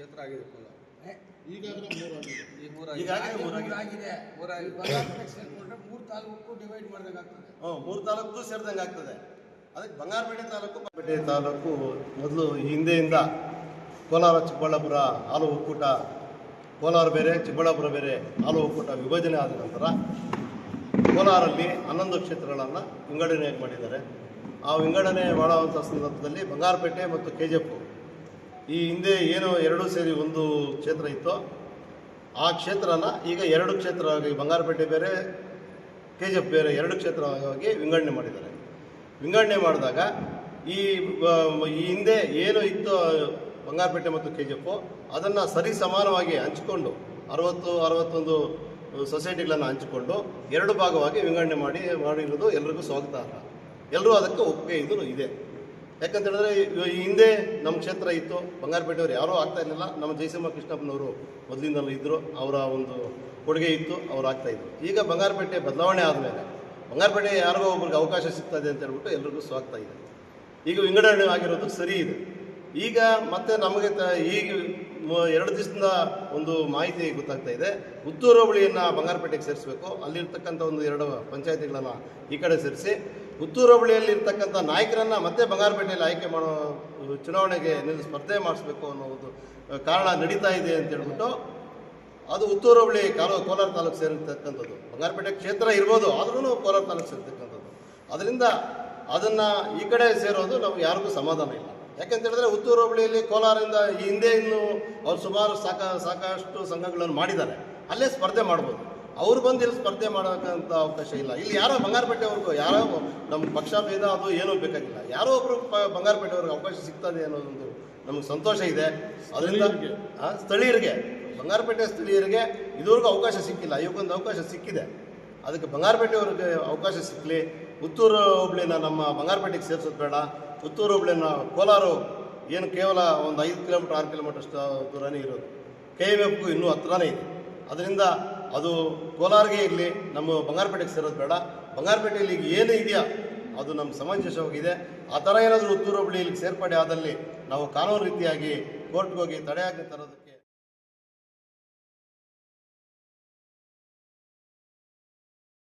ಈ ಮೂರು ಈಗಾಗಲೇ ಮೂರಾಗಿದೆ. ಆಗಿದೆ. ಮೂರಾಗಿದೆ. ಬಂಗಾರಪೇಟೆ ಸೇರ್ಕೊಂಡ್ರೆ ಮೂರು ತಾಲೂಕು ಡಿವೈಡ್ ಮಾಡ್ದಂಗೆ ಹ್ಞೂ ಮೂರು ತಾಲೂಕು ಸೇರಿದಂಗೆ ಆಗ್ತದೆ. ಅದಕ್ಕೆ ಬಂಗಾರಪೇಟೆ ತಾಲೂಕು ಪೇಟೆ ತಾಲೂಕು ಮೊದಲು ಈ ಹಿಂದೆಯಿಂದ ಕೋಲಾರ ಚಿಕ್ಕಬಳ್ಳಾಪುರ ಹಾಲು ಒಕ್ಕೂಟ ಕೋಲಾರ ಬೇರೆ ಚಿಕ್ಕಬಳ್ಳಾಪುರ ಬೇರೆ ಹಾಲು ಒಕ್ಕೂಟ ವಿಭಜನೆ ಆದ ನಂತರ ಕೋಲಾರಲ್ಲಿ ಹನ್ನೊಂದು ಕ್ಷೇತ್ರಗಳನ್ನು ವಿಂಗಡಣೆ ಮಾಡಿದ್ದಾರೆ. ಆ ವಿಂಗಡಣೆ ಮಾಡುವಂಥ ಸಂದರ್ಭದಲ್ಲಿ ಬಂಗಾರಪೇಟೆ ಮತ್ತು ಕೆ ಜಿ ಎಫ್ ಈ ಹಿಂದೆ ಏನು ಎರಡೂ ಸೇರಿ ಒಂದು ಕ್ಷೇತ್ರ ಇತ್ತು. ಆ ಕ್ಷೇತ್ರನ ಈಗ ಎರಡು ಕ್ಷೇತ್ರ ಆಗಿ ಬಂಗಾರಪೇಟೆ ಬೇರೆ ಕೆ ಜಿ ಎಫ್ ಬೇರೆ ಎರಡು ಕ್ಷೇತ್ರವಾಗಿ ವಿಂಗಡಣೆ ಮಾಡಿದ್ದಾರೆ. ವಿಂಗಡಣೆ ಮಾಡಿದಾಗ ಈ ಈ ಹಿಂದೆ ಏನು ಇತ್ತು ಬಂಗಾರಪೇಟೆ ಮತ್ತು ಕೆ ಜಿ ಎಫ್ ಅದನ್ನು ಸರಿ ಸಮಾನವಾಗಿ ಹಂಚಿಕೊಂಡು, ಅರವತ್ತು, ಅರವತ್ತೊಂದು ಸೊಸೈಟಿಗಳನ್ನು ಹಂಚಿಕೊಂಡು ಎರಡು ಭಾಗವಾಗಿ ವಿಂಗಡಣೆ ಮಾಡಿ, ಮಾಡಿರೋದು ಎಲ್ರಿಗೂ ಸ್ವಾಗತಾರ್ಹ ಎಲ್ಲರೂ ಅದಕ್ಕೆ ಒಪ್ಪಿಗೆ ಇದು ಇದೆ. ಯಾಕಂತ ಹೇಳಿದ್ರೆ ಹಿಂದೆ ನಮ್ಮ ಕ್ಷೇತ್ರ ಇತ್ತು, ಬಂಗಾರಪೇಟೆಯವರು ಯಾರೂ ಆಗ್ತಾ ಇರಲಿಲ್ಲ. ನಮ್ಮ ಜಯಸಿಂಹ ಕೃಷ್ಣಪ್ಪನವರು ಮೊದಲಿಂದಲೂ ಇದ್ದರು ಅವರ ಒಂದು ಕೊಡುಗೆ ಇತ್ತು, ಅವ್ರು ಆಗ್ತಾ ಇದ್ರು. ಈಗ ಬಂಗಾರಪೇಟೆ ಬದಲಾವಣೆ ಆದಮೇಲೆ, ಬಂಗಾರಪೇಟೆ ಯಾರಿಗೋ ಒಬ್ರಿಗೆ ಅವಕಾಶ ಸಿಗ್ತದೆ ಅಂತ ಹೇಳ್ಬಿಟ್ಟು ಎಲ್ರಿಗೂ ಸ್ವಾಗ್ತಾ ಇದೆ. ಈಗ ವಿಂಗಡಣೆ ಆಗಿರೋದು ಸರಿ ಇದೆ. ಈಗ ಮತ್ತೆ ನಮಗೆ ತ- ಈಗ ಎರಡು ದಿವಸದಿಂದ ಒಂದು ಮಾಹಿತಿ ಗೊತ್ತಾಗ್ತಾ ಇದೆ. ಉತ್ತೂರು ಹೋಬಳಿಯನ್ನು ಬಂಗಾರಪೇಟೆಗೆ ಸೇರಿಸಬೇಕು. ಅಲ್ಲಿರ್ತಕ್ಕಂಥ ಒಂದು ಎರಡು ಪಂಚಾಯತಿಗಳನ್ನು ಈ ಕಡೆ ಸೇರಿಸಿ ಉತ್ತೂರು ಹೋಬಳಿಯಲ್ಲಿ ಇರ್ತಕ್ಕಂಥ ನಾಯಕರನ್ನು ಮತ್ತೆ ಬಂಗಾರಪೇಟೆಯಲ್ಲಿ ಆಯ್ಕೆ ಮಾಡೋ ಚುನಾವಣೆಗೆ ನಿಲ್ಲಿ ಸ್ಪರ್ಧೆ ಮಾಡಿಸ್ಬೇಕು ಅನ್ನೋ ಕಾರಣ ನಡೀತಾ ಇದೆ ಅಂತ ಹೇಳ್ಬಿಟ್ಟು ಅದು ಉತ್ತೂರು ಹೋಬಳಿ ಕಾಲು, ಕೋಲಾರ ತಾಲೂಕು ಸೇರಿರ್ತಕ್ಕಂಥದ್ದು. ಬಂಗಾರಪೇಟೆ ಕ್ಷೇತ್ರ ಇರ್ಬೋದು ಆದ್ರೂ ಕೋಲಾರ ತಾಲೂಕು ಸೇರಿರ್ತಕ್ಕಂಥದ್ದು. ಅದರಿಂದ ಅದನ್ನು ಈ ಕಡೆ ಸೇರೋದು ನಮ್ಗೆ ಯಾರಿಗೂ ಸಮಾಧಾನ ಇಲ್ಲ. ಯಾಕೆಂತ ಹೇಳಿದ್ರೆ ಉತ್ತೂರು ಹೋಬಳಿಯಲ್ಲಿ ಕೋಲಾರದಿಂದ ಈ ಹಿಂದೆ ಇನ್ನು ಅವ್ರು ಸುಮಾರು ಸಾಕ, ಸಾಕಷ್ಟು ಸಂಘಗಳನ್ನು ಮಾಡಿದ್ದಾರೆ. ಅಲ್ಲೇ ಸ್ಪರ್ಧೆ ಮಾಡ್ಬೋದು. ಅವ್ರು ಬಂದು ಇಲ್ಲಿ ಸ್ಪರ್ಧೆ ಮಾಡೋಕ್ಕಂಥ ಅವಕಾಶ ಇಲ್ಲ. ಇಲ್ಲಿ ಯಾರೋ ಬಂಗಾರಪೇಟೆಯವ್ರಿಗೂ ಯಾರೋ ನಮ್ಮ ಪಕ್ಷ ಭೇದ ಅದು ಏನೂ ಬೇಕಾಗಿಲ್ಲ. ಯಾರೋ ಒಬ್ರು ಪ ಬಂಗಾರಪೇಟೆಯವ್ರಿಗೆ ಅವಕಾಶ ಸಿಗ್ತದೆ ಅನ್ನೋದೊಂದು ನಮಗೆ ಸಂತೋಷ ಇದೆ. ಅದರಿಂದ ಸ್ಥಳೀಯರಿಗೆ. ಬಂಗಾರಪೇಟೆ ಸ್ಥಳೀಯರಿಗೆ ಇದುವರೆಗೂ ಅವಕಾಶ ಸಿಕ್ಕಿಲ್ಲ. ಇವಕ್ಕೊಂದು ಅವಕಾಶ ಸಿಕ್ಕಿದೆ. ಅದಕ್ಕೆ ಬಂಗಾರಪೇಟೆಯವ್ರಿಗೆ ಅವಕಾಶ ಸಿಕ್ಕಲಿ ಪುತ್ತೂರು ಹುಬ್ಳಿನ ನಮ್ಮ ಬಂಗಾರಪೇಟೆಗೆ ಸೇರಿಸೋದು ಬೇಡ. ಪುತ್ತೂರು ಹುಬ್ಳಿನ ಕೋಲಾರ ಏನು ಕೇವಲ ಒಂದು ಐದು ಕಿಲೋಮೀಟರ್ ಆರು ಕಿಲೋಮೀಟರ್ ಅಷ್ಟು ದೂರನೇ ಇರೋದು. ಕೆ ಎಂ ಎಫ್ಗೂ ಇನ್ನೂ ಹತ್ರನೇ ಇದೆ. ಅದರಿಂದ ಅದು ಕೋಲಾರಿಗೆ ಇರಲಿ, ನಮ್ಮ ಬಂಗಾರಪೇಟೆಗೆ ಸೇರೋದು ಬೇಡ. ಬಂಗಾರಪೇಟೆಯಲ್ಲಿ ಈಗ ಏನು ಇದೆಯಾ? ಅದು ನಮ್ಮ ಸಮಂಜಸವಾಗಿದೆ. ಆ ಥರ ಏನಾದರೂ ಉತ್ತೂರು ಹೋಬಳಿ ಇಲ್ಲಿಗೆ ಸೇರ್ಪಡೆ ಆದಲ್ಲಿ ನಾವು ಕಾನೂನು ರೀತಿಯಾಗಿ ಕೋರ್ಟ್ಗೆ ಹೋಗಿ ತಡೆಯಾಗಿ ತರೋದು